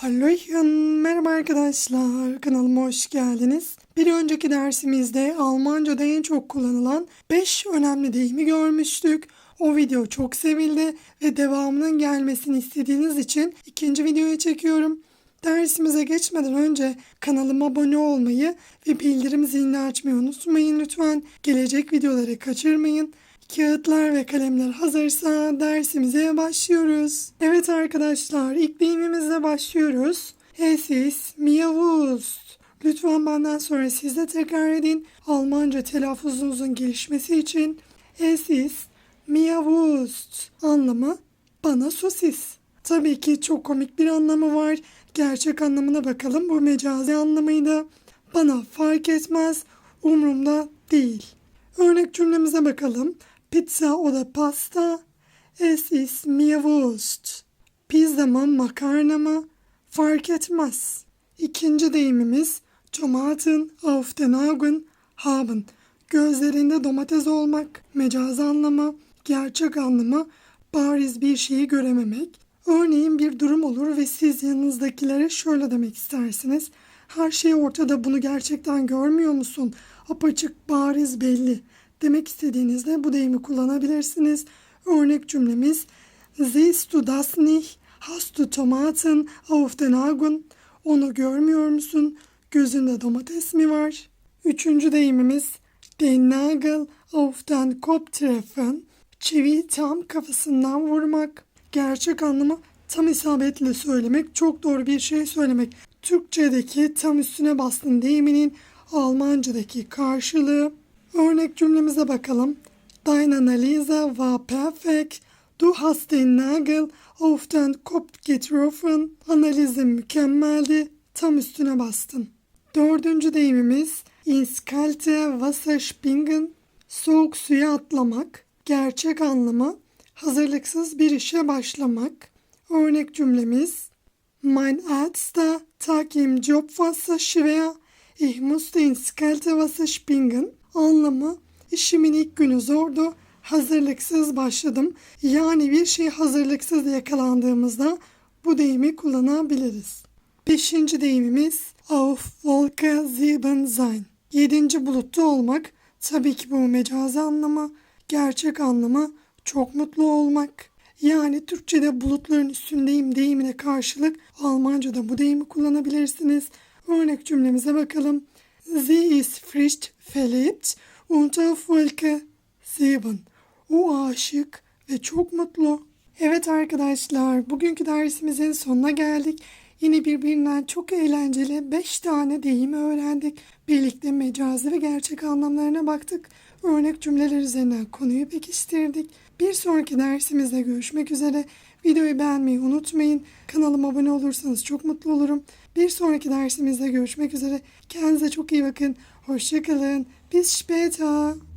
Hallöchen, merhaba arkadaşlar. Kanalıma hoş geldiniz. Bir önceki dersimizde Almanca'da en çok kullanılan 5 önemli deyimi görmüştük. O video çok sevildi ve devamının gelmesini istediğiniz için ikinci videoyu çekiyorum. Dersimize geçmeden önce kanalıma abone olmayı ve bildirim zilini açmayı unutmayın lütfen. Gelecek videoları kaçırmayın. Kağıtlar ve kalemler hazırsa dersimize başlıyoruz. Evet arkadaşlar ilk deyimimizle başlıyoruz. Mir Wurst. Lütfen benden sonra siz de tekrar edin. Almanca telaffuzunuzun gelişmesi için. Mir Wurst anlamı bana sosis. Tabii ki çok komik bir anlamı var. Gerçek anlamına bakalım. Bu mecazi anlamıydı. Bana fark etmez. Umurumda değil. Örnek cümlemize bakalım. Pizza o da pasta. Es ist mir Wurst. Pizza mı makarna mı fark etmez. İkinci deyimimiz Tomaten auf den Augen haben. Gözlerinde domates olmak, mecazi anlamı, gerçek anlamı bariz bir şeyi görememek. Örneğin bir durum olur ve siz yanınızdakilere şöyle demek istersiniz. Her şey ortada bunu gerçekten görmüyor musun? Apaçık bariz belli. Demek istediğinizde bu deyimi kullanabilirsiniz. Örnek cümlemiz Siehst du das nicht? Hast du Tomaten auf den Augen? Onu görmüyor musun? Gözünde domates mi var? Üçüncü deyimimiz Den Nagel auf den Kopf treffen. Çivi tam kafasından vurmak. Gerçek anlamı tam isabetle söylemek, çok doğru bir şey söylemek. Türkçedeki tam üstüne bastın deyiminin Almancadaki karşılığı. Örnek cümlemize bakalım. Deine Analyse war perfekt. Du hast den Nagel auf den Kopf getroffen. Analizin mükemmeldi. Tam üstüne bastın. Dördüncü deyimimiz ins kalte Wasser springen. Soğuk suya atlamak. Gerçek anlamı hazırlıksız bir işe başlamak. Örnek cümlemiz Mein erster Tag im Job war so schwer. Ich musste ins kalte Wasser springen. Anlamı işimin ilk günü zordu. Hazırlıksız başladım. Yani bir şey hazırlıksız yakalandığımızda bu deyimi kullanabiliriz. Beşinci deyimimiz auf Wolke sieben sein. Yedinci bulutta olmak. Tabii ki bu mecazi anlamı. Gerçek anlamı çok mutlu olmak. Yani Türkçe'de bulutların üstündeyim deyimine karşılık Almanca'da bu deyimi kullanabilirsiniz. Örnek cümlemize bakalım. Sie ist frisch verliebt und auf Wolke sieben. O aşık ve çok mutlu. Evet arkadaşlar, bugünkü dersimizin sonuna geldik. Yine birbirinden çok eğlenceli 5 tane deyimi öğrendik. Birlikte mecazi ve gerçek anlamlarına baktık. Örnek cümleler üzerinden konuyu pekiştirdik. Bir sonraki dersimizde görüşmek üzere. Videoyu beğenmeyi unutmayın. Kanalıma abone olursanız çok mutlu olurum. Bir sonraki dersimizde görüşmek üzere. Kendinize çok iyi bakın. Hoşçakalın. Bis später.